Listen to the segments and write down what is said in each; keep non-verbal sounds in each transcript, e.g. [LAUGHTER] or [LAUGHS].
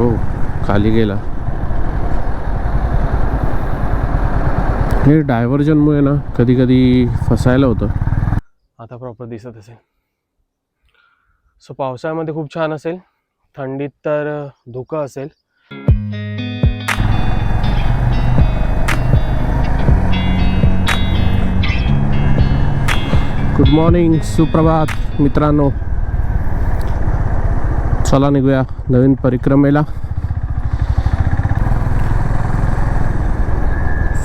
हो खाली गेला. हे डायव्हर्जनमुळे ना कधी कधी फसायला होतं. आता प्रॉपर दिसत असेल. सो पावसाळ्यामध्ये खूप छान असेल. थंडीत तर धुकं असेल. गुड मॉर्निंग सुप्रभात मित्रांनो. चला निघूया. नवीन परिक्रमेला.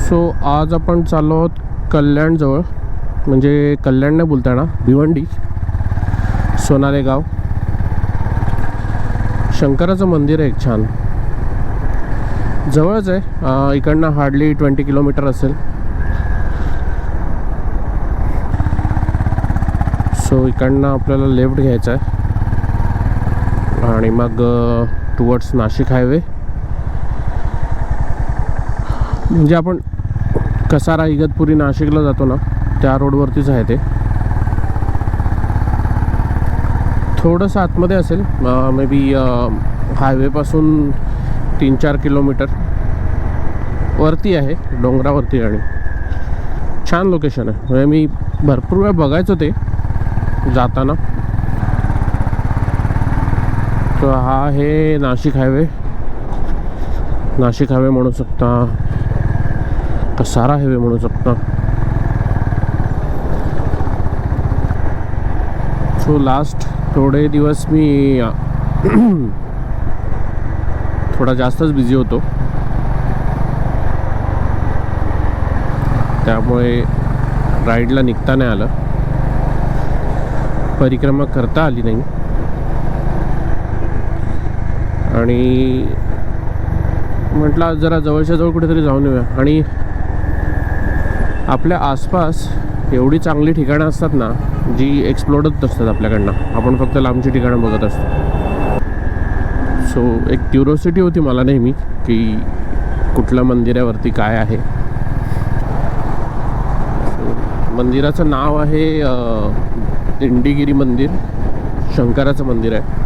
सो आज आपण चाललो आहोत कल्याणजवळ. म्हणजे कल्याण नाही बोलताय ना भिवंडी. सोनारे गाव. शंकराचं मंदिर आहे एक छान. जवळच आहे. इकडनं हार्डली ट्वेंटी किलोमीटर असेल. सो इकडनं आपल्याला लेफ्ट घ्यायचं आहे. आणि मग टुवर्ड्स नाशिक हायवे म्हणजे आपण कसारा इगतपुरी नाशिकला जातो ना त्या रोडवरतीच आहे ते. थोडंसं आतमध्ये असेल मे बी हायवेपासून तीन चार किलोमीटर वरती आहे डोंगरावरती आणि. छान लोकेशन आहे. म्हणजे मी भरपूर वेळ बघायचो ते जाताना. तर हा आहे नाशिक हायवे. नाशिक हायवे म्हणू शकता कसारा हायवे म्हणू शकता. सो लास्ट थोडे दिवस मी [CLEARS THROAT] थोडा जास्तच बिझी होतो. त्यामुळे राईडला निघता नाही आलं. परिक्रमा करता आली नाही. आणि म्हटलं जरा जवळच्या जवळ कुठेतरी जाऊन येऊया. आणि आपल्या आसपास एवढी चांगली ठिकाणं असतात ना जी एक्सप्लोरच असतात आपल्याकडनं. आपण फक्त लांबची ठिकाणं बघत असतो. सो एक क्युरोसिटी होती मला नेहमी की कुठल्या मंदिरावरती काय आहे. मंदिराचं नाव आहे इंडिगिरी मंदिर शंकराचं मंदिर आहे.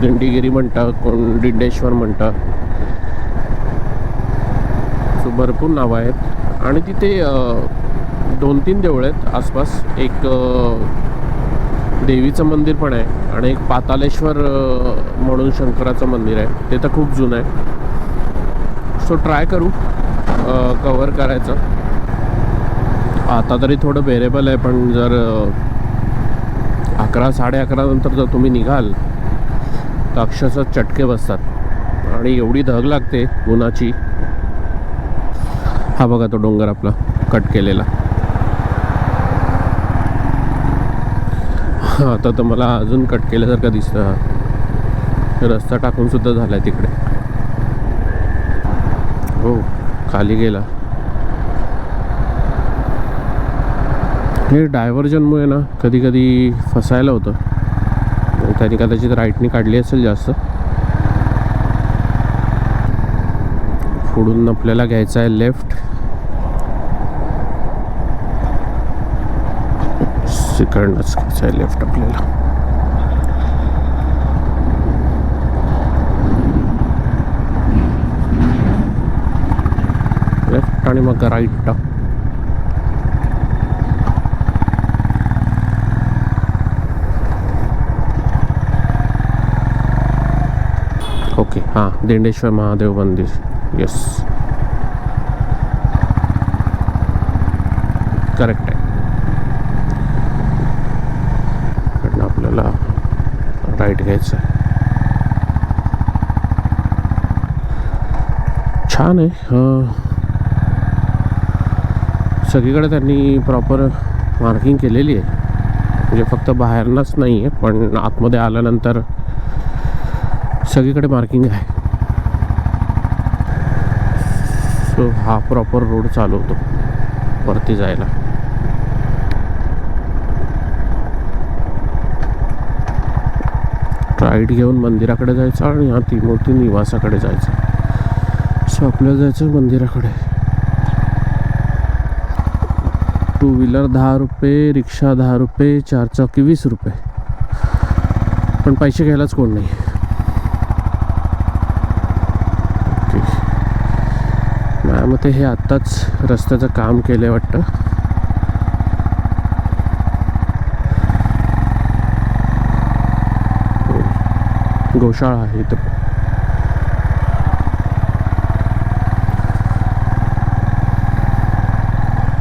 दिंडीगिरी म्हणतं कोण दिंडेश्वर म्हणतं. सो भरपूर नावं आहेत. आणि तिथे दोन तीन देवळं आहेत. आसपास एक देवीचं मंदिर पण आहे आणि एक पातालेश्वर म्हणून शंकराचं मंदिर आहे. ते तर खूप जुनं आहे. सो ट्राय करू कवर करायचं. आता तरी थोडं बेरेबल आहे पण जर अकरा साडे अकरा नंतर जर तुम्ही निघाल तर अक्षरशः चटके बसतात. आणि एवढी धग लागते उन्हाची. हा बघा तो डोंगर आपला कट केलेला. हा, आता तर मला अजून कट केल्यासारखं दिसतं रस्ता टाकून सुद्धा झालाय तिकडे. हो खाली गेला. हे डायव्हर्जनमुळे ना कधी कधी फसायला होतं. त्यांनी कदाचित राईटने काढली असेल जास्त. पुढून आपल्याला घ्यायचं आहे लेफ्ट इकडनंच घ्यायचं आहे लेफ्ट आपल्याला. लेफ्ट आणि मग राईट हां दिंडेश्वर महादेव मंदिर. येस करेक्ट आहे. इकडनं आपल्याला राईट घ्यायचं आहे. छान आहे. सगळीकडे त्यांनी प्रॉपर मार्किंग केलेली आहे. म्हणजे फक्त बाहेरनंच नाही आहे पण आतमध्ये आल्यानंतर सगळीकडे मार्किंग आहे. सो हा प्रॉपर रोड चालू होतो वरती जायला. राईट घेऊन मंदिराकडे जायचं आणि हा तिमूर्ती निवासाकडे जायचं. सो आपल्याला जायचं मंदिराकडे. टू व्हीलर दहा रुपये रिक्षा दहा रुपये चारचाकी वीस रुपये. पण पैसे घ्यायलाच कोण नाही. त्यामध्ये हे आत्ताच रस्त्याचं काम केलं आहे वाटतं. गोशाळा आहे इथं.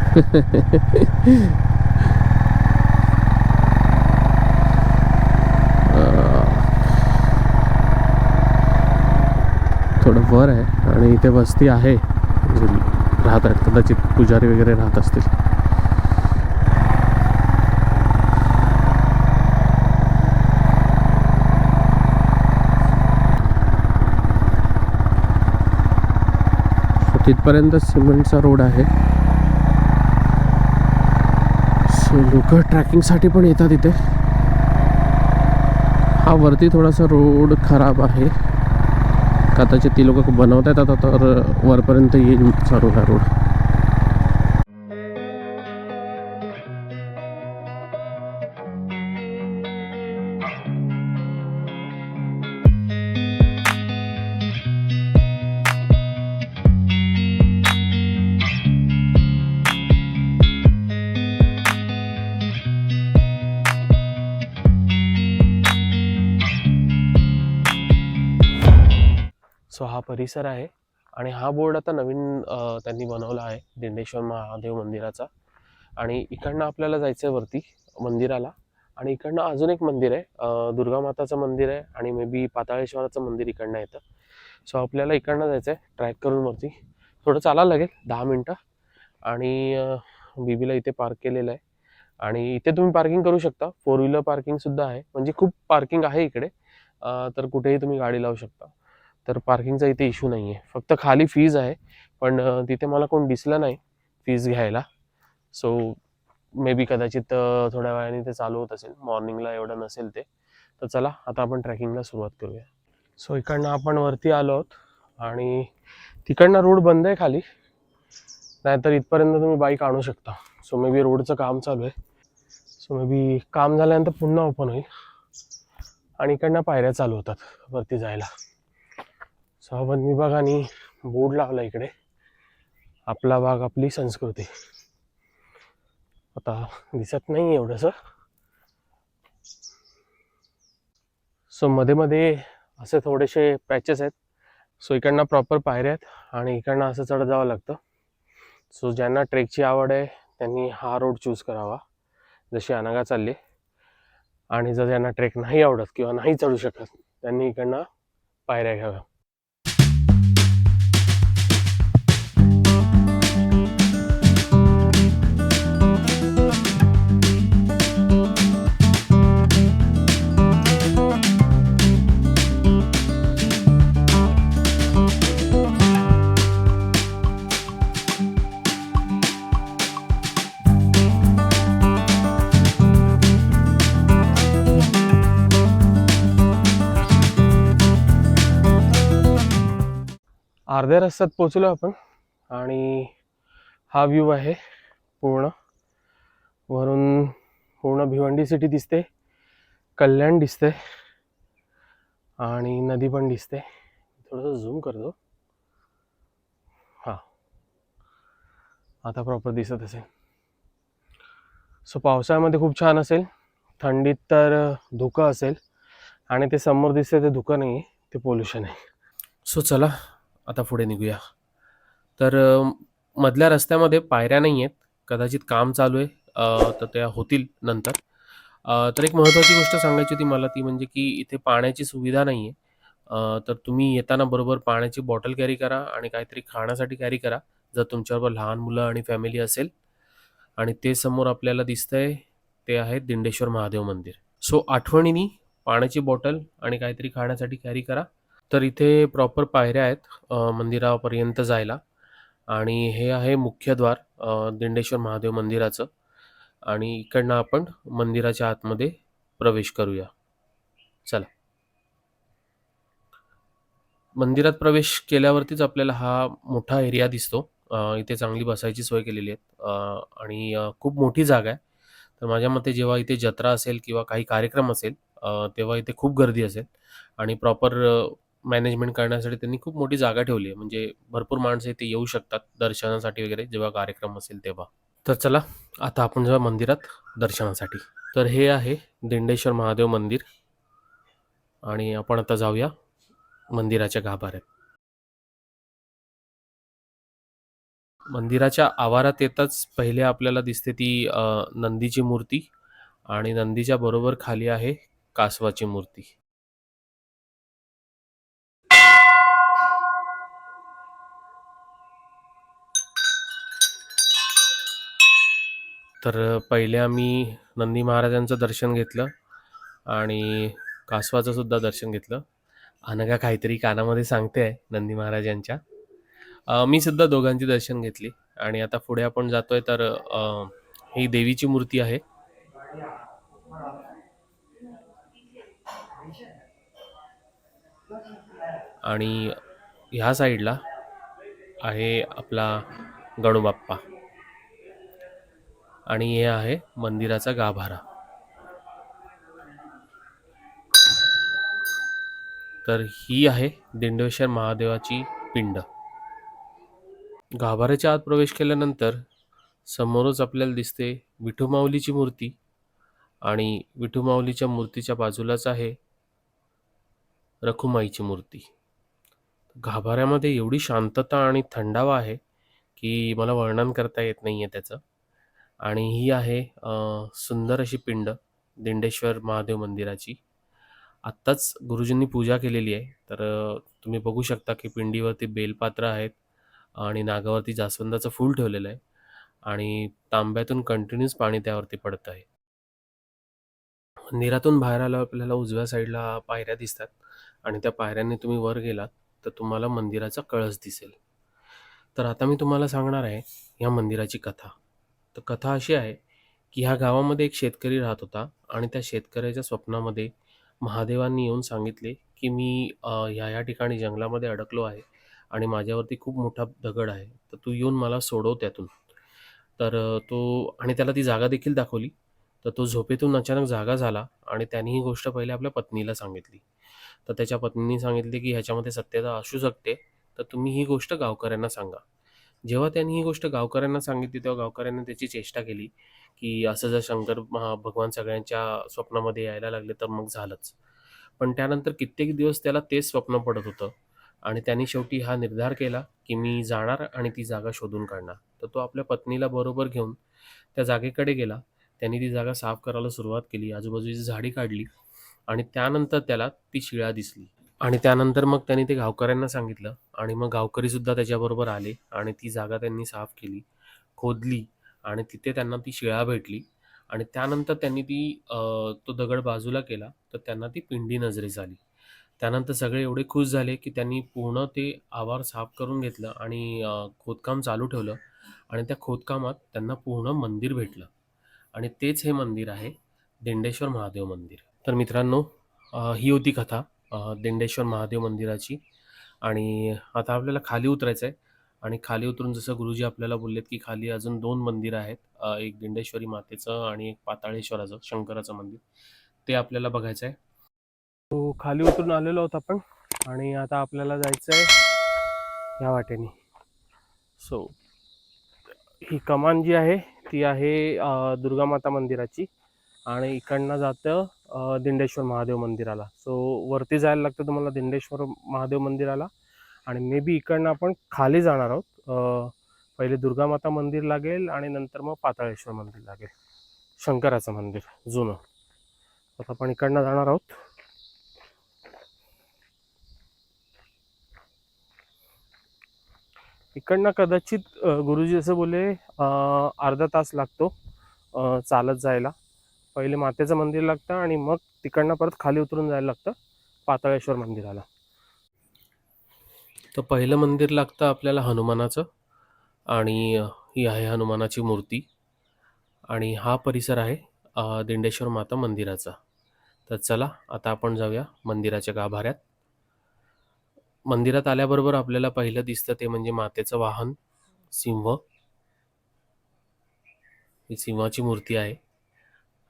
[LAUGHS] थोडं वर आहे आणि इथे वस्ती आहे. जे राहत आहेत. कदाचित पुजारी वगैरे राहत असतील. तिथपर्यंत सिमेंटचा रोड आहे. सो लोक ट्रॅकिंगसाठी पण येतात इथे. हा वरती थोडासा रोड खराब आहे. कदाचित ती लोक बनवत आहेत आता तर वरपर्यंत येईल चालू रोड परिसर आहे. आणि हा बोर्ड आता नवीन त्यांनी बनवला आहे दिंडेश्वर महादेव मंदिराचा. आणि इकडनं आपल्याला जायचं आहे वरती मंदिराला. आणि इकडनं अजून एक मंदिर आहे दुर्गा माताचं मंदिर आहे आणि मे बी पाताळेश्वराचं मंदिर इकडनं येतं. सो आपल्याला इकडनं जायचं आहे ट्रॅक करून वरती. थोडं चालायला लागेल दहा मिनटं. आणि बीबीला इथे पार्क केलेलं आहे. आणि इथे तुम्ही पार्किंग करू शकता. फोर व्हीलर पार्किंगसुद्धा आहे. म्हणजे खूप पार्किंग आहे इकडे. तर कुठेही तुम्ही गाडी लावू शकता. तर पार्किंगचा इथे इशू नाही आहे फक्त खाली फीज आहे पण तिथे मला कोण दिसलं नाही फीज घ्यायला. सो मे बी कदाचित थोड्या वेळाने ते चालू होत असेल. मॉर्निंगला एवढं नसेल ते. तर चला आता आपण ट्रॅकिंगला सुरुवात करूया. सो इकडनं आपण वरती आलो आहोत आणि तिकडनं रोड बंद आहे खाली. नाहीतर इथपर्यंत तुम्ही बाईक आणू शकता. सो मे बी रोडचं काम चालू आहे. सो मे बी काम झाल्यानंतर पुन्हा ओपन होईल. आणि इकडनं पायऱ्या चालू होतात वरती जायला. सहवन विभागाने बोर्ड लावला इकडे. आपला भाग आपली संस्कृती. आता दिसत नाही एवढंस. सो मध्ये मध्ये असे थोडेसे पॅचेस आहेत. सो इकडनं प्रॉपर पायऱ्या आहेत आणि इकडनं असं चढत जावं लागतं. सो ज्यांना ट्रेकची आवड आहे त्यांनी हा रोड चूज करावा. जशी अनागा चालली. आणि जर ज्यांना ट्रेक नाही आवडत किंवा नाही चढू शकत त्यांनी इकडनं पायऱ्या घ्याव्या. अर्ध्या रस्त्यात पोचलो आपण आणि हा व्ह्यू आहे पूर्ण. वरून पूर्ण भिवंडी सिटी दिसते कल्याण दिसते आणि नदी पण दिसते. थोडंसं झूम करतो. हां. आता प्रॉपर दिसत असेल. सो पावसाळ्यामध्ये खूप छान असेल. थंडीत तर धुकं असेल आणि ते समोर दिसते ते धुकं नाही आहे ते पोल्युशन आहे. सो चला आता पुढे निघूया. तर मधल्या रस्त्यामध्ये पायऱ्या नाही आहेत कदाचित काम चालू आहे. तर त्या होतील नंतर. तर एक महत्त्वाची गोष्ट सांगायची होती मला ती म्हणजे की इथे पाण्याची सुविधा नाही आहे तर तुम्ही येताना बरोबर पाण्याची बॉटल कॅरी करा आणि काहीतरी खाण्यासाठी कॅरी करा. जर तुमच्याबरोबर लहान मुलं आणि फॅमिली असेल आणि ते समोर आपल्याला दिसतंय ते आहे दिंडेश्वर महादेव मंदिर. सो आठवणीनी पाण्याची बॉटल आणि काहीतरी खाण्यासाठी कॅरी करा. तर इथे प्रॉपर पायऱ्या आहेत अ, मंदिरापर्यंत जायला. आणि हे आहे मुख्यद्वार अ, दिंडेश्वर महादेव मंदिराचं. आणि इकडनं आपण मंदिराच्या आतमध्ये प्रवेश करूया. चला. मंदिरात प्रवेश केल्यावरतीच आपल्याला हा मोठा एरिया दिसतो. इथे चांगली बसायची सोय केलेली आहे आणि खूप मोठी जागा आहे. तर माझ्या मते जेव्हा इथे जत्रा असेल किंवा काही कार्यक्रम असेल तेव्हा इथे खूप गर्दी असेल. आणि प्रॉपर मॅनेजमेंट करण्यासाठी त्यांनी खूप मोठी जागा ठेवली आहे. म्हणजे भरपूर माणसं इथे येऊ शकतात दर्शनासाठी वगैरे जेव्हा कार्यक्रम असेल तेव्हा. तर चला आता आपण जेव्हा मंदिरात दर्शनासाठी. तर हे आहे दिंडेश्वर महादेव मंदिर. आणि आपण आता जाऊया मंदिराच्या गाभाऱ्यात. मंदिराच्या आवारात येताच पहिले आपल्याला दिसते ती नंदीची मूर्ती. आणि नंदीच्या बरोबर खाली आहे कासवाची मूर्ती. तर पहिले आम्ही नंदी महाराजांचं दर्शन घेतलं आणि कासवाचं सुद्धा दर्शन घेतलं. अनघा काहीतरी कानामध्ये सांगते आहे नंदी महाराजांच्या. मी सुद्धा दोघांची दर्शन घेतली आणि आता पुढे आपण जातोय तर ही देवीची मूर्ती आहे. आणि ह्या साईडला आहे आपला गणूबाप्पा आणि हे आहे मंदिराचा गाभारा. तर ही आहे दिंडेश्वर महादेवाची पिंड. गाभाऱ्याच्या आत प्रवेश केल्यानंतर समोरच आपल्याला दिसते विठुमाऊलीची मूर्ती आणि विठुमाऊलीच्या मूर्तीच्या बाजूलाच आहे रखुमाईची मूर्ती. गाभाऱ्यामध्ये एवढी शांतता आणि थंडावा आहे की मला वर्णन करता येत नाही आहे त्याचं. आणि ही आहे सुंदर अशी पिंड दिंडेश्वर महादेव मंदिराची. आत्ताच गुरुजींनी पूजा केलेली आहे तर तुम्ही बघू शकता की पिंडीवरती बेलपात्र आहेत आणि नागावरती जास्वंदाचं फूल ठेवलेलं आहे आणि तांब्यातून कंटिन्यूस पाणी त्यावरती पडत आहे. मंदिरातून बाहेर आल्यावर आपल्याला उजव्या साईडला पायऱ्या दिसतात आणि त्या पायऱ्यांनी तुम्ही वर गेलात तर तुम्हाला मंदिराचा कळस दिसेल. तर आता मी तुम्हाला सांगणार आहे या मंदिराची कथा. तर कथा अशी आहे की ह्या गावामध्ये एक शेतकरी राहत होता आणि त्या शेतकऱ्याच्या स्वप्नामध्ये महादेवांनी येऊन सांगितले की मी अ, ह्या ह्या ठिकाणी जंगलामध्ये अडकलो आहे आणि माझ्यावरती खूप मोठा दगड आहे. तर तू येऊन मला सोडव त्यातून. तर अ, तो आणि त्याला ती जागा देखील दाखवली. तर तो झोपेतून अचानक जागा झाला आणि त्यांनी ही गोष्ट पहिले आपल्या पत्नीला सांगितली. तर त्याच्या पत्नीने सांगितले की ह्याच्यामध्ये सत्यता असू शकते तर तुम्ही ही गोष्ट गावकऱ्यांना सांगा. जेव्हा त्यांनी ही गोष्ट गावकऱ्यांना सांगितली तेव्हा गावकऱ्यांनी त्याची चेष्टा केली की असं जर शंकर महा भगवान सगळ्यांच्या स्वप्नामध्ये यायला लागले तर मग झालंच. पण त्यानंतर कित्येक दिवस त्याला तेच स्वप्न पडत होतं आणि त्यांनी शेवटी हा निर्धार केला की मी जाणार आणि ती जागा शोधून काढणार. तर तो आपल्या पत्नीला बरोबर घेऊन त्या जागेकडे गेला. त्यांनी ती जागा साफ करायला सुरुवात केली आजूबाजूची झाडी काढली आणि त्यानंतर त्याला ती शिळा दिसली. आणि त्यानंतर मग त्यांनी ते गावकऱ्यांना सांगितलं आणि मग गावकरीसुद्धा त्याच्याबरोबर आले आणि ती जागा त्यांनी साफ केली खोदली आणि तिथे त्यांना ती शिळा भेटली आणि त्यानंतर त्यांनी ती तो दगड बाजूला केला तर त्यांना ती पिंडी नजरेस आली. त्यानंतर सगळे एवढे खुश झाले की त्यांनी पूर्ण ते आवार साफ करून घेतलं आणि खोदकाम चालू ठेवलं आणि त्या खोदकामात त्यांना पूर्ण मंदिर भेटलं. आणि तेच हे मंदिर आहे दिंडेश्वर महादेव मंदिर. तर मित्रांनो ही होती कथा. अ, दिंडेश्वर महादेव मंदिराची. आणि आता आपल्याला खाली उतरायचं आहे. आणि खाली उतरून जसं गुरुजी आपल्याला बोललेत की खाली अजून दोन मंदिरं आहेत. अ, एक दिंडेश्वरी मातेचं आणि एक पाताळेश्वराचं शंकराचं मंदिर. ते आपल्याला बघायचं आहे. तो खाली उतरून आलेलो आहोत आपण. आणि आता आपल्याला जायचं आहे या वाटेने. सो ही कमान जी आहे ती आहे दुर्गामाता मंदिराची. आणि इकडनं जातं दिंडेश्वर महादेव मंदिराला. सो वरती जायला लागतं तुम्हाला दिंडेश्वर महादेव मंदिराला आणि मे बी इकडनं आपण खाली जाणार आहोत. पहिले दुर्गामाता मंदिर लागेल आणि नंतर मग पाताळेश्वर मंदिर लागेल. शंकराचं मंदिर जुनं. आता आपण इकडनं जाणार आहोत. इकडनं कदाचित गुरुजी असं बोलले अर्धा तास लागतो चालत जायला. पहिले मातेचं मंदिर लागतं आणि मग तिकडनं परत खाली उतरून जायला लागतं पाताळेश्वर मंदिराला. तर पहिलं मंदिर लागतं आपल्याला हनुमानाचं आणि ही आहे हनुमानाची मूर्ती. आणि हा परिसर आहे दिंडेश्वर माता मंदिराचा. तर चला आता आपण जाऊया मंदिराच्या गाभाऱ्यात. मंदिरात आल्याबरोबर आपल्याला पहिलं दिसतं ते म्हणजे मातेचं वाहन सिंह. ही सिंहाची मूर्ती आहे.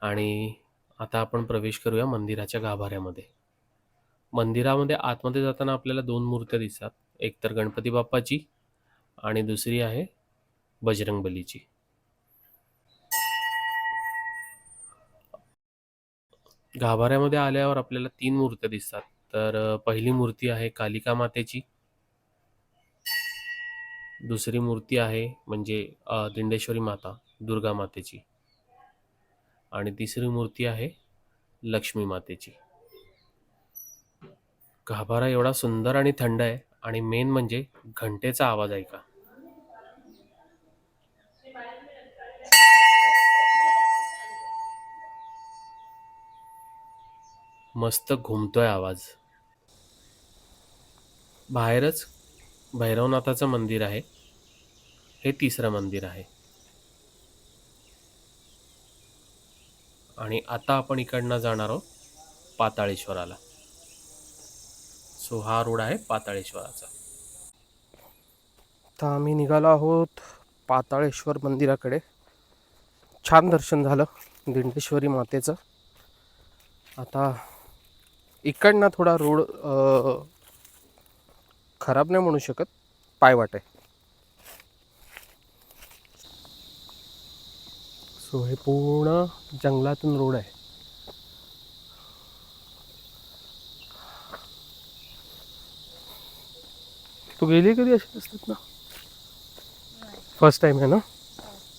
आणि आता आपण प्रवेश करूया मंदिराच्या गाभाऱ्यामध्ये. मंदिरामध्ये आतमध्ये जाताना आपल्याला दोन मूर्त्या दिसतात. एक तर गणपती बाप्पाची आणि दुसरी आहे बजरंगबलीची गाभाऱ्यामध्ये आल्यावर आपल्याला तीन मूर्त्या दिसतात. तर पहिली मूर्ती आहे कालिका मातेची. दुसरी मूर्ती आहे म्हणजे दिंडेश्वरी माता दुर्गा मातेची. आणि तिसरी मूर्ती आहे लक्ष्मी मातेची. गाभारा एवढा सुंदर आणि थंड आहे आणि मेन म्हणजे घंटेचा आवाज ऐका. मस्त घुमतोय आवाज. बाहेरच भैरवनाथाचं मंदिर आहे. हे तिसरं मंदिर आहे. आणि आता आपण इकडनं जाणार आहोत पाताळेश्वराला. सो हा रोड आहे पाताळेश्वराचा. तर आम्ही निघालो आहोत पाताळेश्वर मंदिराकडे. छान दर्शन झालं दिंडेश्वरी मातेचं. आता इकडनं थोडा रोड खराब नाही म्हणू शकत पायवाट आहे. सो हे पूर्ण जंगलातून रोड आहे. तू गेली कधी अशी असतात ना? फर्स्ट टाईम आहे ना?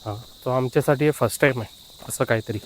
हां. तो आमच्यासाठी हे फर्स्ट टाईम आहे असं काहीतरी.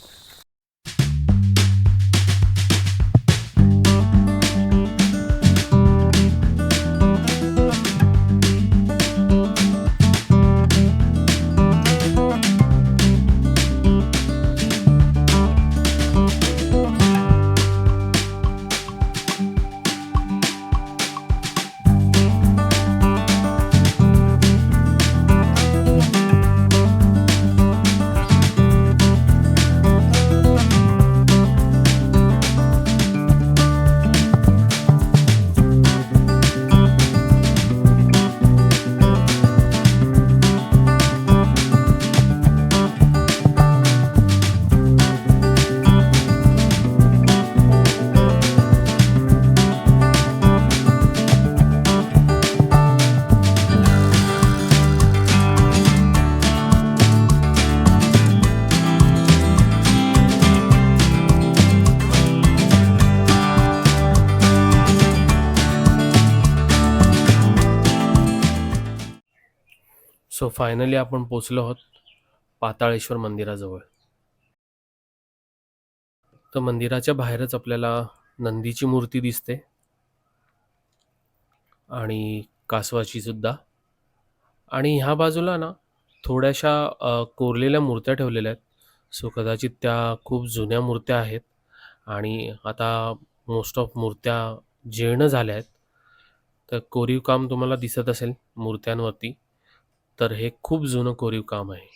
फायनली आपण पोचलो आहोत पाताळेश्वर मंदिराजवळ. तर मंदिराच्या बाहेरच आपल्याला नंदीची मूर्ती दिसते आणि कासवाची सुद्धा. आणि ह्या बाजूला ना थोड्याशा कोरलेल्या मूर्त्या ठेवलेल्या आहेत. सो कदाचित त्या खूप जुन्या मूर्त्या आहेत. आणि आता मोस्ट ऑफ मूर्त्या जीर्ण झाल्या आहेत. तर कोरीव काम तुम्हाला दिसत असेल मूर्त्यांवरती. तर हे खूप जुनं कोरीव काम आहे.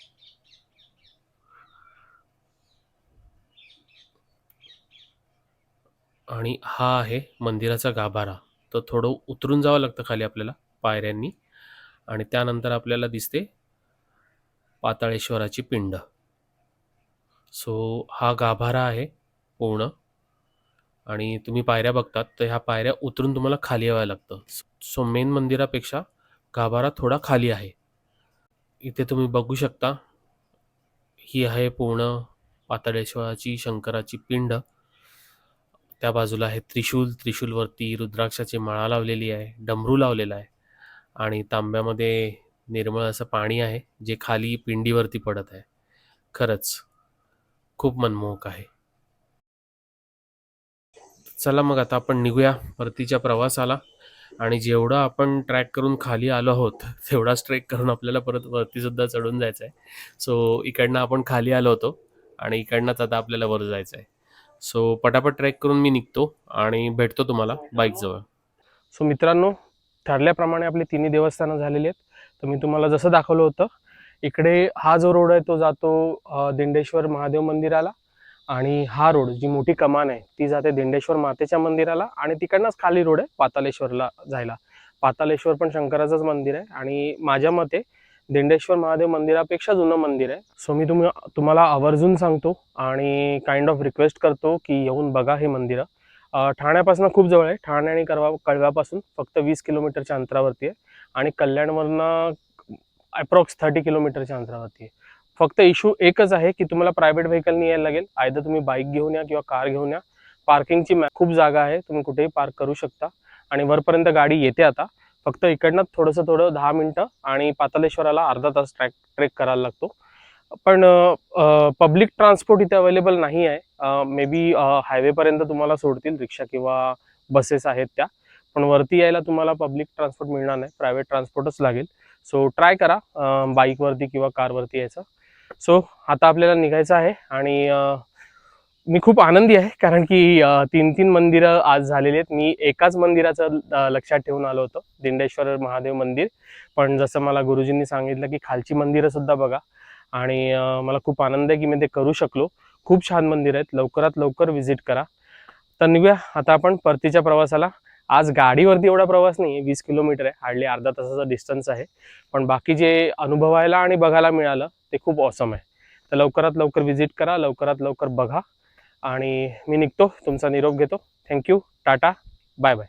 आणि हा आहे मंदिराचा गाभारा. तर थोडं उतरून जावं लागतं खाली आपल्याला पायऱ्यांनी. आणि त्यानंतर आपल्याला दिसते पाताळेश्वराची पिंड. सो हा गाभारा आहे पूर्ण. आणि तुम्ही पायऱ्या बघतात तर ह्या पायऱ्या उतरून तुम्हाला खाली यावं लागतं. सो मेन मंदिरापेक्षा गाभारा थोडा खाली आहे. इथे तुम्ही बघू शकता. ही आहे पूर्ण पाताळेश्वराची शंकराची पिंड. त्या बाजूला आहे त्रिशूल. त्रिशूलवरती रुद्राक्षाची माळा लावलेली आहे. डमरू लावलेला आहे. आणि तांब्यामध्ये निर्मळ असं पाणी आहे जे खाली पिंडीवरती पडत आहे. खरंच खूप मनमोहक आहे. चला मग आता आपण निघूया परतीच्या प्रवासाला. आणि जेवढं आपण ट्रॅक करून खाली आलो आहोत तेवढाच ट्रेक करून आपल्याला परत वरती सुद्धा चढून जायचं आहे सो इकडनं आपण खाली आलो होतो आणि इकडनंच आता आपल्याला वर जायचं आहे सो पटापट ट्रेक करून मी निघतो आणि भेटतो तुम्हाला बाईकजवळ सो मित्रांनो ठरल्याप्रमाणे आपली तिन्ही देवस्थानं झालेली आहेत. तर मी तुम्हाला जसं दाखवलं होतं इकडे हा जो रोड आहे तो जातो दिंडेश्वर महादेव मंदिराला. आणि हा रोड जी मोठी कमान आहे ती जाते दिंडेश्वर मातेच्या मंदिराला आणि तिकडनंच खाली रोड आहे पातालेश्वरला जायला. पातालेश्वर पण शंकराचंच मंदिर आहे आणि माझ्या मते दिंडेश्वर महादेव मंदिरापेक्षा जुनं मंदिर आहे. सो मी तुम्ही तुम्हाला आवर्जून सांगतो आणि काइंड ऑफ रिक्वेस्ट करतो की येऊन बघा हे मंदिरं. ठाण्यापासून खूप जवळ आहे. ठाणे आणि कळवा कळव्यापासून फक्त वीस किलोमीटरच्या अंतरावरती आहे आणि कल्याणवरनं अप्रॉक्स थर्टी किलोमीटरच्या अंतरावरती आहे. फक्त इश्यू एकच आहे की तुम्हाला प्रायव्हेट व्हेकलनी यायला लागेल. आयदर तुम्ही बाईक घेऊन या किंवा कार घेऊन या. पार्किंगची खूप जागा आहे. तुम्ही कुठेही पार्क करू शकता. आणि वरपर्यंत गाडी येते आता. फक्त इकडनं थोडंसं थोडं दहा मिनटं आणि पातालेश्वराला अर्धा तास ट्रॅक ट्रेक करायला लागतो. पण पब्लिक ट्रान्सपोर्ट इथे अवेलेबल नाही आहे. मे बी हायवेपर्यंत तुम्हाला सोडतील रिक्षा किंवा बसेस आहेत त्या. पण वरती यायला तुम्हाला पब्लिक ट्रान्सपोर्ट मिळणार नाही. प्रायव्हेट ट्रान्सपोर्टच लागेल. सो ट्राय करा बाईकवरती किंवा कारवरती यायचं. सो आता आपल्याला निघायचं आहे आणि मी खूप आनंदी आहे कारण की तीन तीन मंदिरं आज झालेली आहेत. मी एकाच मंदिराचं लक्षात ठेवून आलो होतो. दिंडेश्वर महादेव मंदिर. पण जसं मला गुरुजींनी सांगितलं की खालची मंदिरं सुद्धा बघा. आणि मला खूप आनंद आहे की मी ते करू शकलो. खूप छान मंदिर आहेत. लवकरात लवकर व्हिजिट करा. तर निघूया. आता आपण परतीच्या प्रवासाला. आज गाडीवरती एवढा प्रवास नाही वीस किलोमीटर आहे. हार्डली अर्धा तासाचा डिस्टन्स आहे. पण बाकी जे अनुभवायला आणि बघायला मिळालं ते खूप ऑसम आहे. तर लवकरात लवकर व्हिजिट करा लवकरात लवकर बघा. आणि मी निघतो तुमचा निरोप घेतो. थँक्यू टाटा. Bye bye